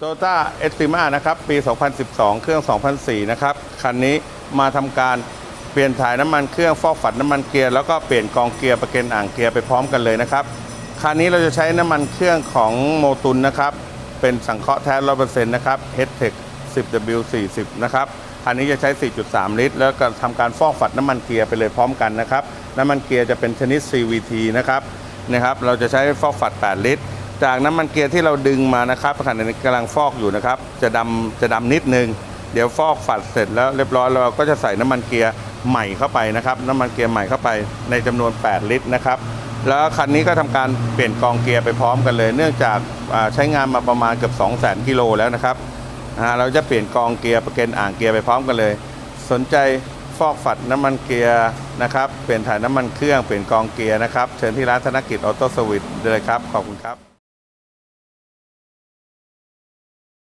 โตโยต้าเอสติมานะครับปี 2012 เครื่อง 2004 นะครับ คันนี้มาทำการเปลี่ยนถ่ายน้ำมันเครื่องฟอกฝัดน้ำมันเกียร์ แล้วก็เปลี่ยนกองเกียร์ประเกนอ่างเกียร์ไปพร้อมกันเลยนะครับ คันนี้เราจะใช้น้ำมันเครื่องของโมตุนนะครับ เป็นสังเคราะห์แท้ร้อเปอร์เซ็นต์นะครับ h t e c 10W40 นะครับคันนี้จะใช้ 4.3 ลิตร แล้วก็ทำการฟอกฝัดน้ำมันเกียร์ไปเลยพร้อมกันนะครับ น้ำมันเกียร์จะเป็นชนิด CVT นะครับ นะครับ เราจะใช้ฟอกฝัด 8 ลิตร จากน้ำมันเกียร์ที่เราดึงมานะครับขณะนี้กำลังฟอกอยู่นะครับ จะดำจะดำนิดนึง เดี๋ยวฟอกฝัดเสร็จแล้วเรียบร้อยเราก็จะใส่น้ำมันเกียร์ใหม่เข้าไปนะครับ น้ำมันเกียร์ใหม่เข้าไปในจำนวน 8 ลิตรนะครับ แล้วคันนี้ก็ทำการเปลี่ยนกองเกียร์ไปพร้อมกันเลย เนื่องจากใช้งานมาประมาณเกือบ 2 0 0 0 0 0กิโลแล้วนะครับเราจะเปลี่ยนกองเกียร์ประเกนอ่างเกียร์ไปพร้อมกันเลย สนใจฟอกฝัดน้ำมันเกียร์นะครับ เปลี่ยนถ่ายน้ำมันเครื่อง เปลี่ยนกองเกียร์นะครับ เชิญที่ร้านธนกิจออโต้สวิตเลยครับ ขอบคุณครับ